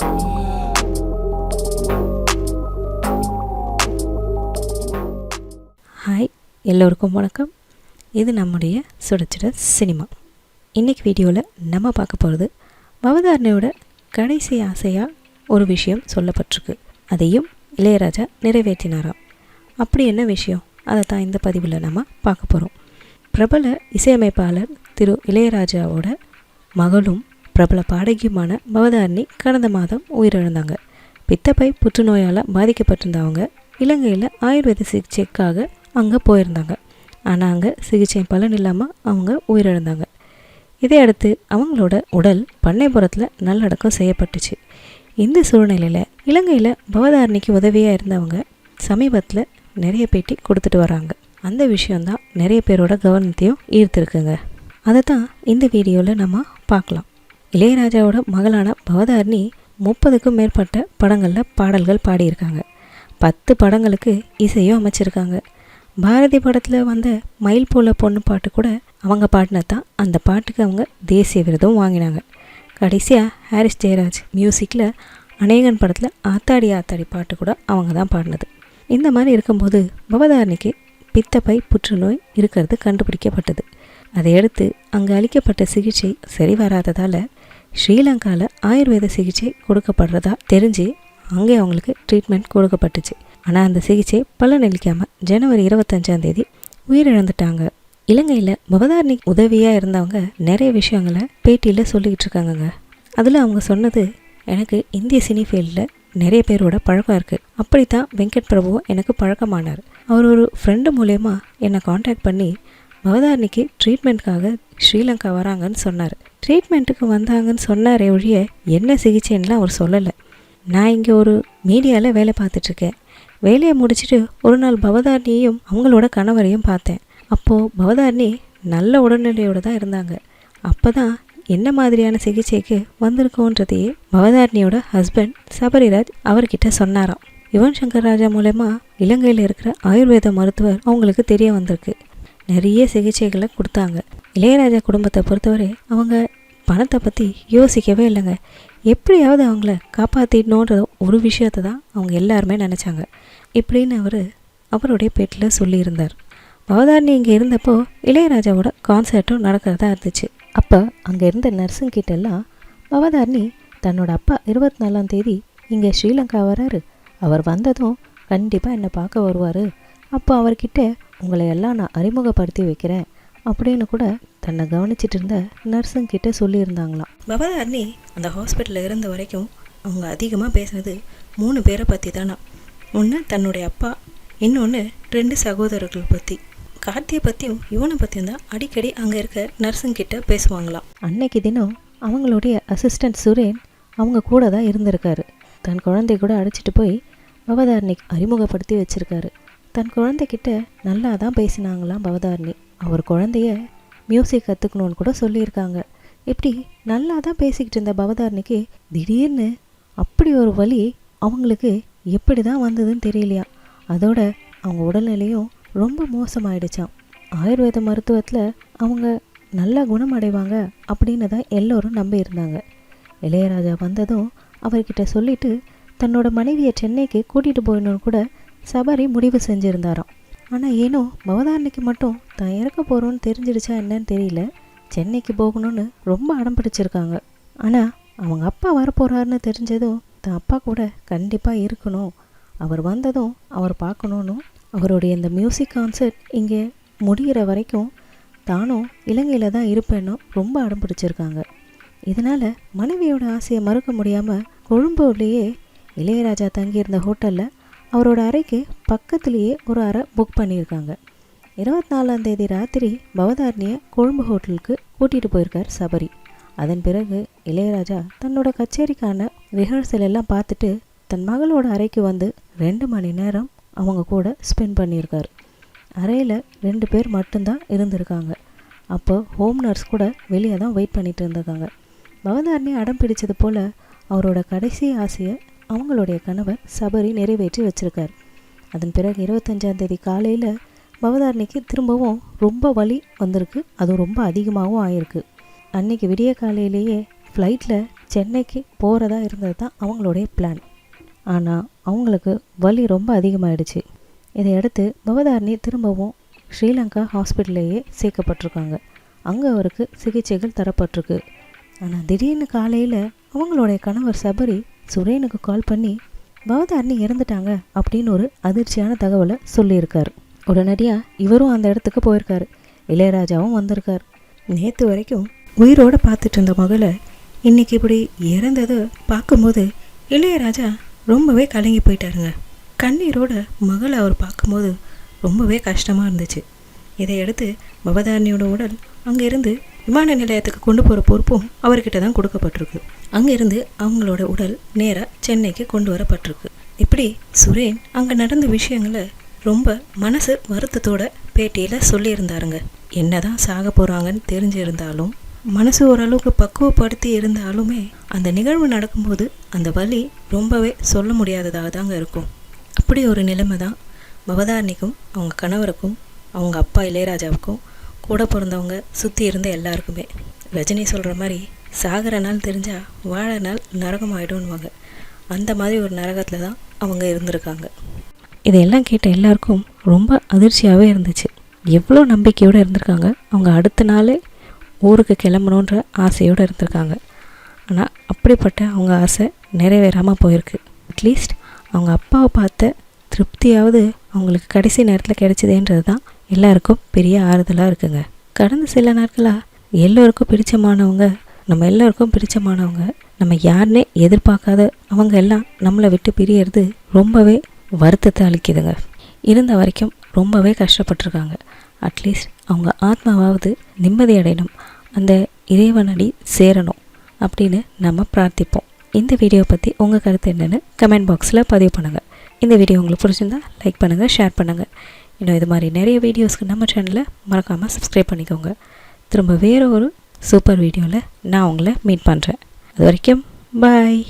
Hi எல்லோருக்கும் வணக்கம். இது நம்முடைய சுடச்சுட சினிமா. இன்றைக்கி வீடியோவில் நம்ம பார்க்க போகிறது பவதாரணையோட கடைசி ஆசையாக ஒரு விஷயம் சொல்லப்பட்டிருக்கு. அதையும் இளையராஜா நிறைவேற்றினாராம். அப்படி என்ன விஷயம்? அதை தான் இந்த பதிவில் நம்ம பார்க்க போகிறோம் பிரபல இசையமைப்பாளர் திரு இளையராஜாவோட மகளும் பிரபல பாடகியுமான பவதாரணி கடந்த மாதம் உயிரிழந்தாங்க. பித்தப்பை புற்றுநோயால் பாதிக்கப்பட்டிருந்தவங்க இலங்கையில் ஆயுர்வேத சிகிச்சைக்காக அங்கே போயிருந்தாங்க. ஆனால் அங்கே சிகிச்சை பலன் இல்லாமல் அவங்க உயிரிழந்தாங்க. இதையடுத்து அவங்களோட உடல் பண்ணைப்புறத்தில் நல்லடக்கம் செய்யப்பட்டுச்சு. இந்த சூழ்நிலையில் இலங்கையில் பவதாரணிக்கு உதவியாக இருந்தவங்க சமீபத்தில் நிறைய பேட்டி கொடுத்துட்டு வராங்க. அந்த விஷயந்தான் நிறைய பேரோட கவனத்தையும் ஈர்த்திருக்குங்க. அதை தான் இந்த வீடியோவில் நம்ம பார்க்கலாம். இளையராஜாவோட மகளான பவதாரணி முப்பதுக்கும் மேற்பட்ட படங்களில் பாடல்கள் பாடியிருக்காங்க. பத்து படங்களுக்கு இசையும் அமைச்சிருக்காங்க. பாரதி படத்தில் வந்த மயில் போல பொண்ணு பாட்டு கூட அவங்க பாடினது தான் அந்த பாட்டுக்கு அவங்க தேசிய விருதும் வாங்கினாங்க. கடைசியாக ஹாரிஸ் ஜெயராஜ் மியூசிக்கில் அநேகன் படத்தில் ஆத்தாடி ஆத்தாடி பாட்டு கூட அவங்க தான் பாடினது. இந்த மாதிரி இருக்கும்போது பவதாரணிக்கு பித்தப்பை புற்றுநோய் இருக்கிறது கண்டுபிடிக்கப்பட்டது. அதையடுத்து அங்கே அளிக்கப்பட்ட சிகிச்சை சரி வராததால் ஸ்ரீலங்காவில் ஆயுர்வேத சிகிச்சை கொடுக்கப்படுறதா தெரிஞ்சு அங்கே அவங்களுக்கு ட்ரீட்மெண்ட் கொடுக்கப்பட்டுச்சு. ஆனால் அந்த சிகிச்சை பலனளிக்காமல் ஜனவரி இருபத்தஞ்சாம் தேதி உயிரிழந்துட்டாங்க. இலங்கையில் பவதாரணி உதவியாக இருந்தவங்க நிறைய விஷயங்களை பேட்டியில் சொல்லிக்கிட்டு இருக்காங்கங்க. அதில் அவங்க சொன்னது எனக்கு இந்திய சினி ஃபீல்டில் நிறைய பேரோட பழக்கம் இருக்குது அப்படித்தான் வெங்கட் பிரபு எனக்கு பழக்கமானார். அவர் ஒரு ஃப்ரெண்டு மூலயமா என்னை காண்டாக்ட் பண்ணி பவதாரணிக்கு ட்ரீட்மெண்ட்காக ஸ்ரீலங்கா வராங்கன்னு சொன்னார். ட்ரீட்மெண்ட்டுக்கு வந்தாங்கன்னு சொன்னாரே ஒழிய என்ன சிகிச்சைன்னுலாம் அவர் சொல்லலை. நான் இங்கே ஒரு மீடியாவில் வேலை பார்த்துட்ருக்கேன். வேலையை முடிச்சுட்டு ஒரு நாள் பவதாரணியையும் அவங்களோட கணவரையும் பார்த்தேன். அப்போது பவதாரணி நல்ல உடல்நிலையோடு தான் இருந்தாங்க. அப்போ தான் என்ன மாதிரியான சிகிச்சைக்கு வந்திருக்கோன்றதையே பவதாரணியோட ஹஸ்பண்ட் சபரிராஜ் அவர்கிட்ட சொன்னாராம். யுவன் சங்கர் ராஜா மூலயமா இலங்கையில் இருக்கிற ஆயுர்வேத மருத்துவர் அவங்களுக்கு தெரிய வந்திருக்கு. நிறைய சிகிச்சைகளை கொடுத்தாங்க. இளையராஜா குடும்பத்தை பொறுத்தவரை அவங்க பணத்தை பற்றி யோசிக்கவே இல்லைங்க. எப்படியாவது அவங்கள காப்பாற்றிடணுன்ற ஒரு விஷயத்தை தான் அவங்க எல்லாருமே நினச்சாங்க. இப்படின்னு அவர் அவருடைய பேட்டில் சொல்லியிருந்தார். பவதாரணி இங்கே இருந்தப்போ இளையராஜாவோட கான்சர்ட்டும் நடக்கிறதா இருந்துச்சு. அப்போ அங்கே இருந்த நர்ஸுங்கிட்ட எல்லாம் பவதாரணி தன்னோட அப்பா இருபத்தி நாலாம் தேதி இங்கே ஸ்ரீலங்கா வராரு. அவர் வந்ததும் கண்டிப்பாக என்னை பார்க்க வருவார். அப்போ அவர்கிட்ட உங்களை எல்லாம் நான் அறிமுகப்படுத்தி வைக்கிறேன் அப்படின்னு கூட தன்னை கவனிச்சிட்டு இருந்த நர்ஸுங்கிட்ட சொல்லியிருந்தாங்களாம். பவதாரணி அந்த ஹாஸ்பிட்டலில் இருந்த வரைக்கும் அவங்க அதிகமாக பேசுனது மூணு பேரை பற்றி தானா ஒன்று தன்னுடைய அப்பா இன்னொன்று ரெண்டு சகோதரர்கள் பற்றி கார்த்தியை பற்றியும் இவனை பற்றியும் தான் அடிக்கடி அங்கே இருக்க நர்ஸுங்கிட்ட பேசுவாங்களாம். அன்னைக்கு தினம் அவங்களுடைய அசிஸ்டன்ட் சுரேன் அவங்க கூட தான் இருந்திருக்காரு. தன் குழந்தை கூட அழைச்சிட்டு போய் பவதாரணிக்கு அறிமுகப்படுத்தி வச்சிருக்காரு. தன் குழந்தைகிட்ட நல்லா தான் பேசினாங்களாம் பவதாரணி. அவர் குழந்தைய மியூசிக் கற்றுக்கணுன்னு கூட சொல்லியிருக்காங்க. இப்படி நல்லா தான் பேசிக்கிட்டு இருந்த பவதாரணிக்கு திடீர்னு அப்படி ஒரு வழி அவங்களுக்கு எப்படி தான் வந்ததுன்னு தெரியலையா? அதோட அவங்க உடல்நிலையும் ரொம்ப மோசமாயிடுச்சாம். ஆயுர்வேத மருத்துவத்தில் அவங்க நல்லா குணமடைவாங்க அப்படின்னு தான் எல்லோரும் நம்பி இருந்தாங்க இளையராஜா வந்ததும் அவர்கிட்ட சொல்லிட்டு தன்னோட மனைவியை சென்னைக்கு கூட்டிகிட்டு போயிடணும்னு கூட சபரி முடிவு செஞ்சுருந்தாராம். ஆனால் ஏனோ பவதாரணிக்கு மட்டும் தான் இறக்க போகிறோன்னு தெரிஞ்சிடுச்சா என்னன்னு தெரியல. சென்னைக்கு போகணும்னு ரொம்ப அடம் பிடிச்சிருக்காங்க. ஆனால் அவங்க அப்பா வரப்போகிறாருன்னு தெரிஞ்சதும் தன் அப்பா கூட கண்டிப்பாக இருக்கணும். அவர் வந்ததும் அவர் பார்க்கணுன்னு அவருடைய இந்த மியூசிக் கான்சர்ட் இங்கே முடிகிற வரைக்கும் தானும் இலங்கையில் தான் இருப்பேன்னு ரொம்ப அடம் பிடிச்சிருக்காங்க. இதனால் மனைவியோட ஆசையை மறுக்க முடியாமல் கொழும்புலேயே இளையராஜா தங்கியிருந்த ஹோட்டலில் அவரோட அறைக்கு பக்கத்துலேயே ஒரு அறை புக் பண்ணியிருக்காங்க. இருபத்தி நாலாம் தேதி ராத்திரி பவதாரணியை கொழும்பு ஹோட்டலுக்கு கூட்டிகிட்டு போயிருக்கார் சபரி. அதன் பிறகு இளையராஜா தன்னோட கச்சேரிக்கான ரிஹர்சல் எல்லாம் பார்த்துட்டு தன் மகளோட அறைக்கு வந்து ரெண்டு மணி நேரம் அவங்க கூட ஸ்பெண்ட் பண்ணியிருக்கார். அறையில் ரெண்டு பேர் மட்டும்தான் இருந்திருக்காங்க. அப்போ ஹோம் நர்ஸ் கூட வெளியே தான் வெயிட் பண்ணிகிட்டு இருந்திருக்காங்க. பவதாரணி அடம் பிடிச்சது போல் அவரோட கடைசி ஆசையை அவங்களுடைய கணவர் சபரி நிறைவேற்றி வச்சிருக்கார். அதன் பிறகு இருபத்தஞ்சாம் தேதி காலையில் பவதாரணிக்கு திரும்பவும் ரொம்ப வலி வந்திருக்கு. அதுவும் ரொம்ப அதிகமாகவும் ஆயிருக்கு. அன்னைக்கு விடிய காலையிலேயே ஃப்ளைட்டில் சென்னைக்கு போகிறதா இருந்தது தான் அவங்களுடைய பிளான் ஆனால் அவங்களுக்கு வலி ரொம்ப அதிகமாகிடுச்சு இதையடுத்து பவதாரணி திரும்பவும் ஸ்ரீலங்கா ஹாஸ்பிட்டல்லையே சேர்க்கப்பட்டிருக்காங்க. அங்கே அவருக்கு சிகிச்சைகள் தரப்பட்டிருக்கு. ஆனால் திடீர்னு காலையில் அவங்களுடைய கணவர் சபரி சுரேனுக்கு கால் பண்ணி பவதாரணி இறந்துட்டாங்க அப்படின்னு ஒரு அதிர்ச்சியான தகவலை சொல்லியிருக்காரு. உடனடியாக இவரும் அந்த இடத்துக்கு போயிருக்காரு. இளையராஜாவும் வந்திருக்கார். நேற்று வரைக்கும் உயிரோடு பார்த்துட்டு இருந்த மகளை இன்னைக்கு இப்படி இறந்ததை பார்க்கும்போது இளையராஜா ரொம்பவே கலங்கி போயிட்டாருங்க. கண்ணீரோட மகளை அவர் பார்க்கும்போது ரொம்பவே கஷ்டமாக இருந்துச்சு. இதையடுத்து பவதாரணியோட உடல் அங்கேருந்து விமான நிலையத்துக்கு கொண்டு போகிற பொறுப்பும் அவர்கிட்ட தான் கொடுக்கப்பட்டிருக்கு. அங்கேருந்து அவங்களோட உடல் நேராக சென்னைக்கு கொண்டு வரப்பட்டிருக்கு. இப்படி சுரேன் அங்கே நடந்த விஷயங்களை ரொம்ப மனசு வருத்தத்தோட பேட்டியில் சொல்லியிருந்தாருங்க. என்னதான் சாக போகிறாங்கன்னு தெரிஞ்சிருந்தாலும் மனசு ஓரளவுக்கு பக்குவப்படுத்தி இருந்தாலுமே அந்த நிகழ்வு நடக்கும்போது அந்த வலி ரொம்பவே சொல்ல முடியாததாக தாங்க இருக்கும். அப்படி ஒரு நிலைமை தான் பவதாரணிக்கும் அவங்க கணவருக்கும் அவங்க அப்பா இளையராஜாவுக்கும் கூட பிறந்தவங்க சுற்றி இருந்த எல்லாருக்குமே. ரஜினி சொல்கிற மாதிரி சாகிற நாள் தெரிஞ்சால் வாழ நாள் நரகம் ஆகிடும்னுவாங்க அந்த மாதிரி ஒரு நரகத்தில் தான் அவங்க இருந்திருக்காங்க. இதையெல்லாம் கேட்ட எல்லாருக்கும் ரொம்ப அதிர்ச்சியாகவே இருந்துச்சு. எவ்வளோ நம்பிக்கையோடு இருந்திருக்காங்க. அவங்க அடுத்த நாளே ஊருக்கு கிளம்பணுன்ற ஆசையோடு இருந்திருக்காங்க. ஆனால் அப்படிப்பட்ட அவங்க ஆசை நிறைவேறாமல் போயிருக்கு. அட்லீஸ்ட் அவங்க அப்பாவை பார்த்த திருப்தியாவது அவங்களுக்கு கடைசி நேரத்தில் கிடைச்சதேன்றது தான் எல்லாருக்கும் பெரிய ஆறுதலாக இருக்குங்க. கடந்த சில நாட்களாக எல்லோருக்கும் பிடிச்சமானவங்க நம்ம எல்லோருக்கும் பிடிச்சமானவங்க நம்ம யாருன்னே எதிர்பார்க்காத அவங்க எல்லாம் நம்மளை விட்டு பிரியறது ரொம்பவே வருத்தத்தை அளிக்குதுங்க. இருந்த வரைக்கும் ரொம்பவே கஷ்டப்பட்டிருக்காங்க. அட்லீஸ்ட் அவங்க ஆத்மாவாவது நிம்மதி அடையணும் அந்த இறைவனடி சேரணும் அப்படின்னு நம்ம பிரார்த்திப்போம். இந்த வீடியோ பற்றி உங்கள் கருத்து என்னென்னு கமெண்ட் பாக்ஸில் பதிவு பண்ணுங்கள் இந்த வீடியோ உங்களுக்கு பிடிச்சிருந்தா லைக் பண்ணுங்கள் ஷேர் பண்ணுங்கள் இன்னும் இது மாதிரி நிறைய வீடியோஸ்க்கு நம்ம சேனலை மறக்காமல் சப்ஸ்கிரைப் பண்ணிக்கோங்க. திரும்ப வேறு ஒரு சூப்பர் வீடியோவில் நான் உங்களை மீட் பண்ணுறேன் அது வரைக்கும் பாய்